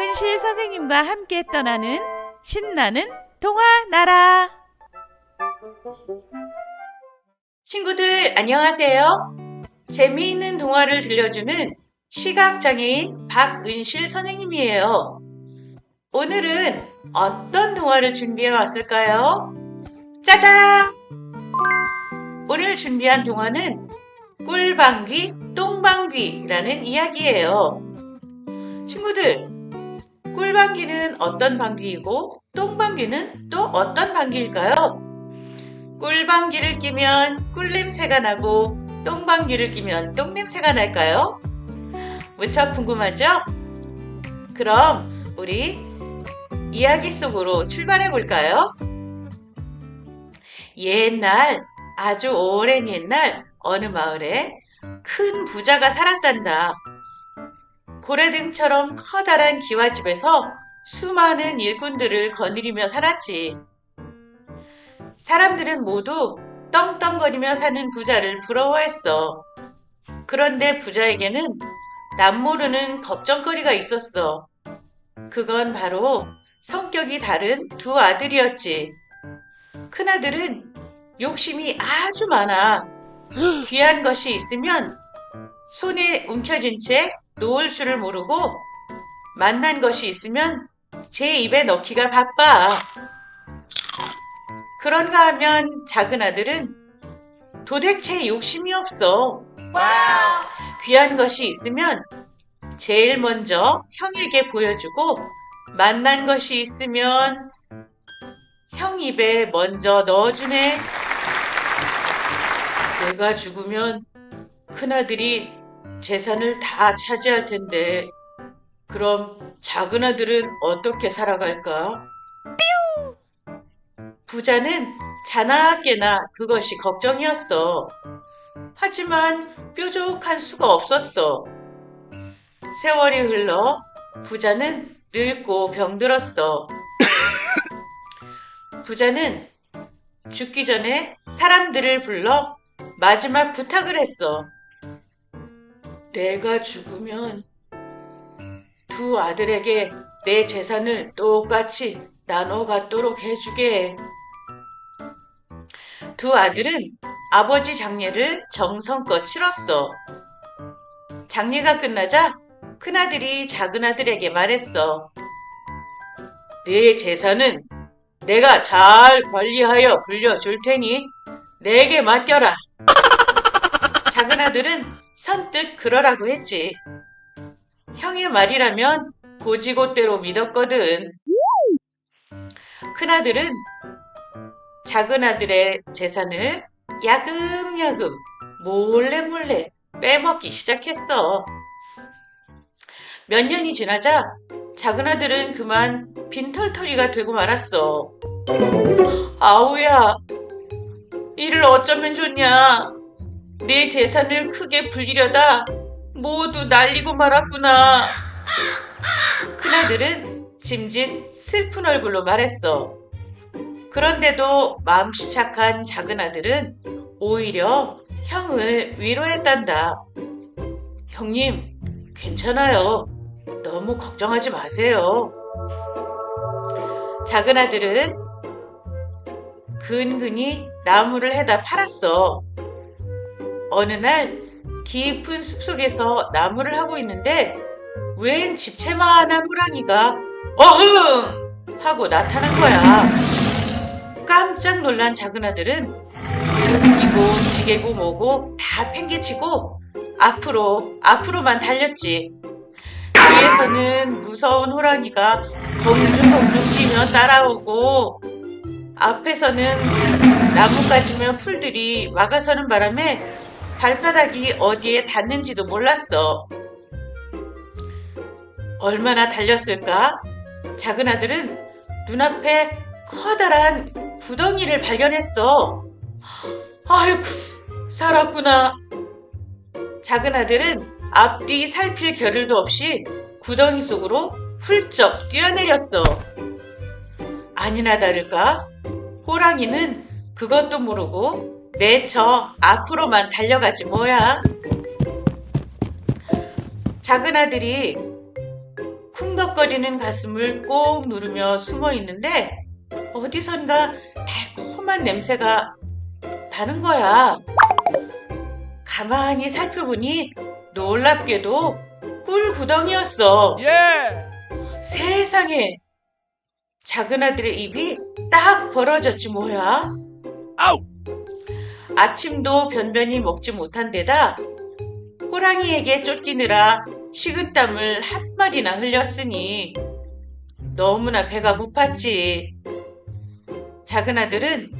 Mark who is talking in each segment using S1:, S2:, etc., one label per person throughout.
S1: 박은실 선생님과 함께 떠나는 신나는 동화 나라. 친구들 안녕하세요. 재미있는 동화를 들려주는 시각장애인 박은실 선생님이에요. 오늘은 어떤 동화를 준비해 왔을까요? 짜잔! 오늘 준비한 동화는 꿀방귀, 똥방귀라는 이야기예요. 친구들, 꿀방귀는 어떤 방귀이고 똥방귀는 또 어떤 방귀일까요? 꿀방귀를 끼면 꿀냄새가 나고 똥방귀를 끼면 똥냄새가 날까요? 무척 궁금하죠? 그럼 우리 이야기 속으로 출발해 볼까요? 옛날, 아주 오랜 옛날 어느 마을에 큰 부자가 살았단다. 고래 등처럼 커다란 기와집에서 수많은 일꾼들을 거느리며 살았지. 사람들은 모두 떵떵거리며 사는 부자를 부러워했어. 그런데 부자에게는 남모르는 걱정거리가 있었어. 그건 바로 성격이 다른 두 아들이었지. 큰아들은 욕심이 아주 많아. 귀한 것이 있으면 손에 움켜쥔 채 놓을 줄을 모르고 만난 것이 있으면 제 입에 넣기가 바빠. 그런가 하면 작은 아들은 도대체 욕심이 없어. 귀한 것이 있으면 제일 먼저 형에게 보여주고 만난 것이 있으면 형 입에 먼저 넣어주네. 내가 죽으면 큰아들이 재산을 다 차지할 텐데, 그럼 작은 아들은 어떻게 살아갈까? 부자는 자나깨나 그것이 걱정이었어. 하지만 뾰족한 수가 없었어. 세월이 흘러 부자는 늙고 병들었어. 부자는 죽기 전에 사람들을 불러 마지막 부탁을 했어. 내가 죽으면 두 아들에게 내 재산을 똑같이 나눠 갖도록 해주게. 두 아들은 아버지 장례를 정성껏 치렀어. 장례가 끝나자 큰아들이 작은아들에게 말했어. 내 재산은 내가 잘 관리하여 불려줄 테니 내게 맡겨라. 작은아들은 선뜻 그러라고 했지. 형의 말이라면 고지고대로 믿었거든. 큰아들은 작은아들의 재산을 야금야금 몰래 몰래 빼먹기 시작했어. 몇 년이 지나자 작은아들은 그만 빈털터리가 되고 말았어. 아우야, 이를 어쩌면 좋냐. 내 재산을 크게 불리려다 모두 날리고 말았구나. 큰아들은 짐짓 슬픈 얼굴로 말했어. 그런데도 마음씨 착한 작은 아들은 오히려 형을 위로했단다. 형님, 괜찮아요. 너무 걱정하지 마세요. 작은 아들은 근근히 나무를 해다 팔았어. 어느 날 깊은 숲속에서 나무를 하고 있는데 웬 집채만한 호랑이가 어흥! 하고 나타난 거야. 깜짝 놀란 작은 아들은 이고 지게고 뭐고 다 팽개치고 앞으로 앞으로만 달렸지. 뒤에서는 무서운 호랑이가 덩중덩중 뛰며 따라오고 앞에서는 나뭇가지며 풀들이 막아서는 바람에 발바닥이 어디에 닿는지도 몰랐어. 얼마나 달렸을까? 작은 아들은 눈앞에 커다란 구덩이를 발견했어. 아이고, 살았구나. 작은 아들은 앞뒤 살필 겨를도 없이 구덩이 속으로 훌쩍 뛰어내렸어. 아니나 다를까? 호랑이는 그것도 모르고 내쳐 앞으로만 달려가지 뭐야. 작은 아들이 쿵덕거리는 가슴을 꼭 누르며 숨어 있는데 어디선가 달콤한 냄새가 나는 거야. 가만히 살펴보니 놀랍게도 꿀 구덩이였어.
S2: 예!
S1: 세상에 작은 아들의 입이 딱 벌어졌지 뭐야.
S2: 아우!
S1: 아침도 변변히 먹지 못한 데다 호랑이에게 쫓기느라 식은땀을 한 마리나 흘렸으니 너무나 배가 고팠지. 작은 아들은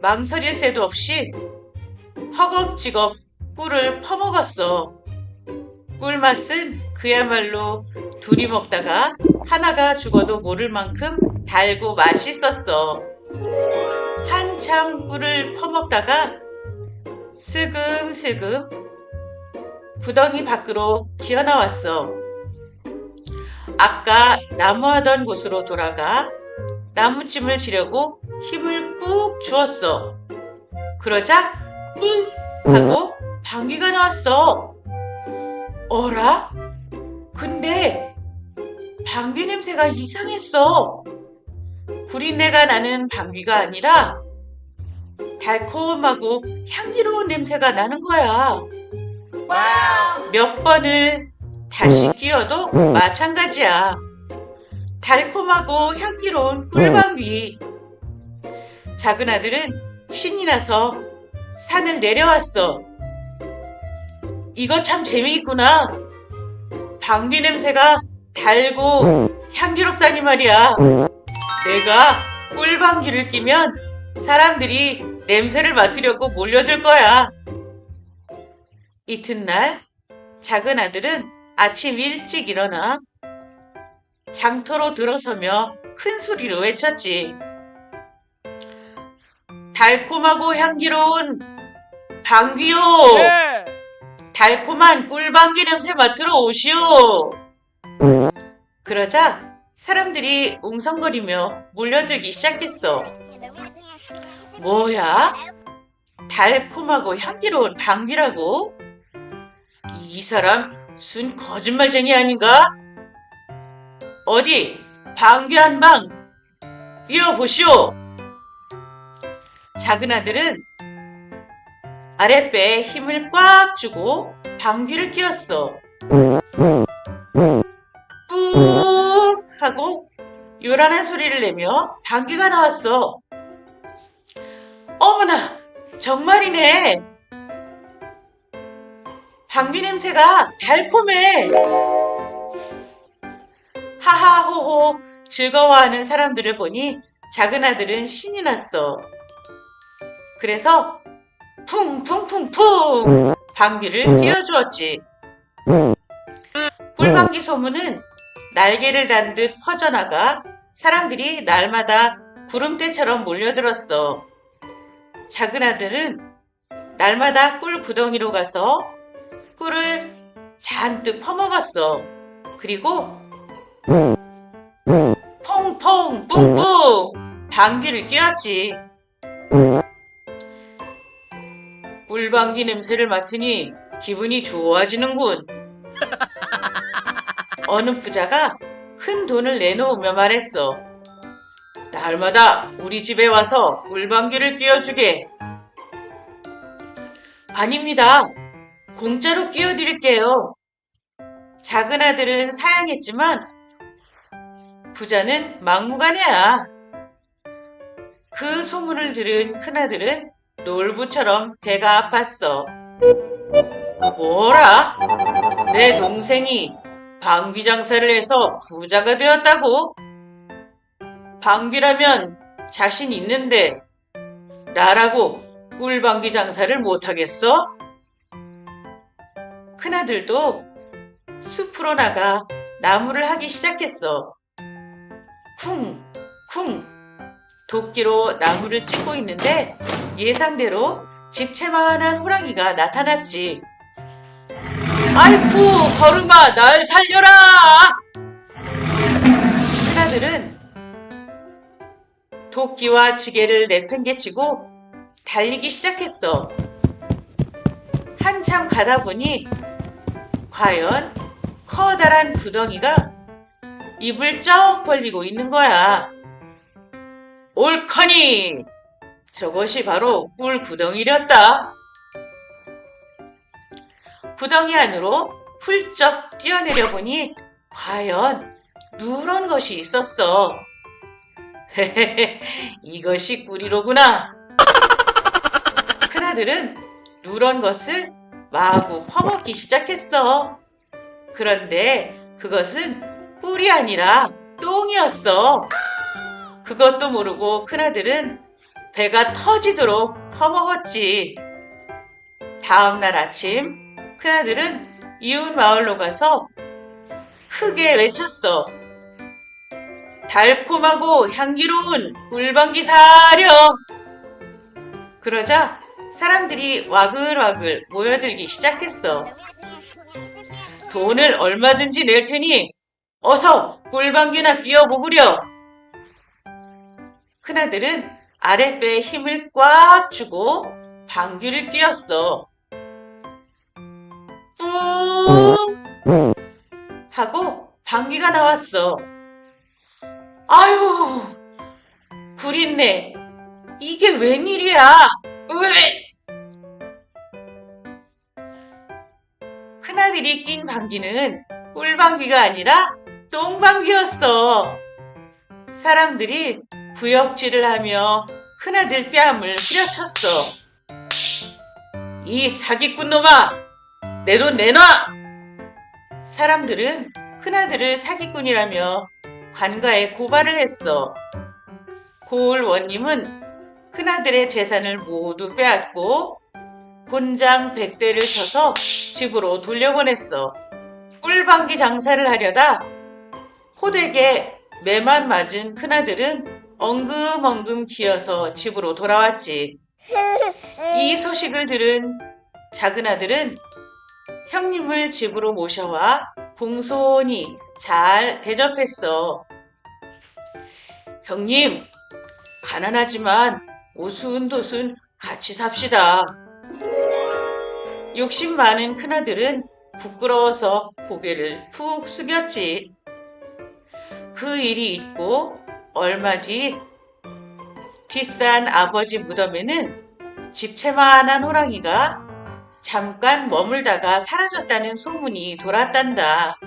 S1: 망설일 새도 없이 허겁지겁 꿀을 퍼먹었어. 꿀맛은 그야말로 둘이 먹다가 하나가 죽어도 모를 만큼 달고 맛있었어. 한참 꿀을 퍼먹다가 슬금슬금 구덩이 밖으로 기어나왔어. 아까 나무하던 곳으로 돌아가 나무찜을 지려고 힘을 꾹 주었어. 그러자 삥 하고 방귀가 나왔어. 어라? 근데 방귀 냄새가 이상했어. 구린내가 나는 방귀가 아니라 달콤하고 향기로운 냄새가 나는 거야. 몇 번을 다시 끼워도 마찬가지야. 달콤하고 향기로운 꿀방귀. 작은 아들은 신이 나서 산을 내려왔어. 이거 참 재미있구나. 방귀 냄새가 달고 향기롭다니 말이야. 내가 꿀방귀를 끼면 사람들이 냄새를 맡으려고 몰려들 거야. 이튿날 작은 아들은 아침 일찍 일어나 장터로 들어서며 큰 소리로 외쳤지. 달콤하고 향기로운 방귀요!
S2: 예!
S1: 달콤한 꿀방귀 냄새 맡으러 오시오! 그러자 사람들이 웅성거리며 몰려들기 시작했어. 뭐야? 달콤하고 향기로운 방귀라고? 이 사람 순 거짓말쟁이 아닌가? 어디 방귀 한 방 뛰어보시오. 작은 아들은 아랫배에 힘을 꽉 주고 방귀를 뀌었어. 꾹 하고 요란한 소리를 내며 방귀가 나왔어. 어머나, 정말이네. 방귀 냄새가 달콤해. 하하호호 즐거워하는 사람들을 보니 작은 아들은 신이 났어. 그래서 퉁퉁퉁퉁 방귀를 띄워주었지. 꿀방귀 소문은 날개를 단 듯 퍼져나가 사람들이 날마다 구름대처럼 몰려들었어. 작은 아들은 날마다 꿀 구덩이로 가서 꿀을 잔뜩 퍼먹었어. 그리고 퐁퐁 뿡뿡 방귀를 뀌었지. 꿀방귀 냄새를 맡으니 기분이 좋아지는군. 어느 부자가 큰 돈을 내놓으며 말했어. 날마다 우리 집에 와서 꿀방귀를 뀌어주게. 아닙니다. 공짜로 끼워드릴게요. 작은 아들은 사양했지만 부자는 막무가내야. 그 소문을 들은 큰아들은 놀부처럼 배가 아팠어. 뭐라? 내 동생이 방귀 장사를 해서 부자가 되었다고? 방귀라면 자신 있는데 나라고 꿀방귀 장사를 못하겠어? 큰아들도 숲으로 나가 나무를 하기 시작했어. 쿵, 쿵. 도끼로 나무를 찍고 있는데 예상대로 집채만한 호랑이가 나타났지. 아이쿠, 걸음아, 날 살려라! 도끼와 지게를 내팽개치고 달리기 시작했어. 한참 가다 보니 과연 커다란 구덩이가 입을 쩍 벌리고 있는 거야. 옳거니! 저것이 바로 꿀 구덩이렸다. 구덩이 안으로 훌쩍 뛰어내려 보니 과연 누런 것이 있었어. 헤헤헤, 이것이 꿀이로구나. 큰아들은 누런 것을 마구 퍼먹기 시작했어. 그런데 그것은 꿀이 아니라 똥이었어. 그것도 모르고 큰아들은 배가 터지도록 퍼먹었지. 다음날 아침 큰아들은 이웃 마을로 가서 크게 외쳤어. 달콤하고 향기로운 꿀방기 사려! 그러자 사람들이 와글와글 모여들기 시작했어. 돈을 얼마든지 낼 테니 어서 꿀방귀나 끼워보구려. 큰아들은 아랫배에 힘을 꽉 주고 방귀를 뀌었어. 뿡! 하고 방귀가 나왔어. 아유, 구린내. 이게 웬일이야? 으에! 큰아들이 낀 방귀는 꿀방귀가 아니라 똥방귀였어. 사람들이 구역질을 하며 큰아들 뺨을 후려쳤어. 이 사기꾼 놈아! 내 돈 내놔! 사람들은 큰아들을 사기꾼이라며 관가에 고발을 했어. 고을 원님은 큰아들의 재산을 모두 빼앗고 곤장 백대를 쳐서 집으로 돌려보냈어. 꿀방귀 장사를 하려다 호되게 매만 맞은 큰아들은 엉금엉금 기어서 집으로 돌아왔지. 이 소식을 들은 작은아들은 형님을 집으로 모셔와 공손히 잘 대접했어. 형님, 가난하지만 오순도순 같이 삽시다. 욕심 많은 큰아들은 부끄러워서 고개를 푹 숙였지. 그 일이 있고 얼마 뒤 뒷산 아버지 무덤에는 집채만한 호랑이가 잠깐 머물다가 사라졌다는 소문이 돌았단다.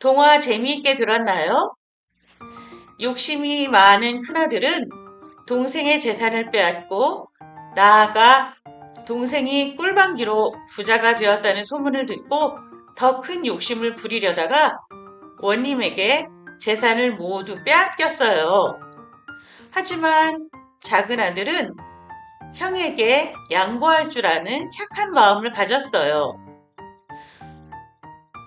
S1: 동화 재미있게 들었나요? 욕심이 많은 큰아들은 동생의 재산을 빼앗고 나아가 동생이 꿀방귀로 부자가 되었다는 소문을 듣고 더 큰 욕심을 부리려다가 원님에게 재산을 모두 빼앗겼어요. 하지만 작은 아들은 형에게 양보할 줄 아는 착한 마음을 가졌어요.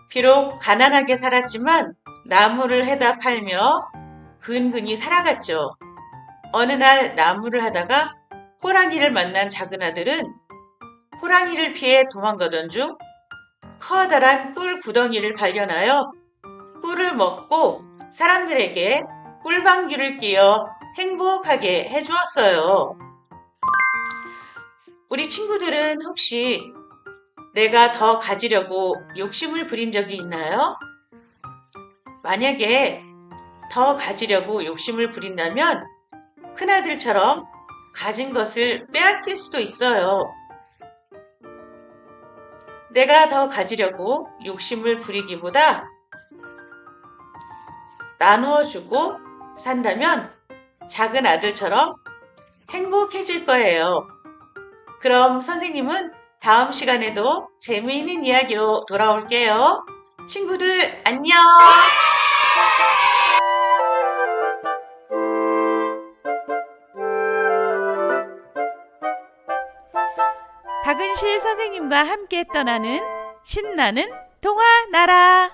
S1: 비록 가난하게 살았지만 나무를 해다 팔며 근근히 살아갔죠. 어느 날 나무를 하다가 호랑이를 만난 작은 아들은 호랑이를 피해 도망가던 중 커다란 꿀 구덩이를 발견하여 꿀을 먹고 사람들에게 꿀방귀를 끼어 행복하게 해주었어요. 우리 친구들은 혹시 내가 더 가지려고 욕심을 부린 적이 있나요? 만약에 더 가지려고 욕심을 부린다면 큰아들처럼 가진 것을 빼앗길 수도 있어요. 내가 더 가지려고 욕심을 부리기보다 나누어 주고 산다면 작은 아들처럼 행복해질 거예요. 그럼 선생님은 다음 시간에도 재미있는 이야기로 돌아올게요. 친구들, 안녕!
S2: 박은실 선생님과 함께 떠나는 신나는 동화 나라.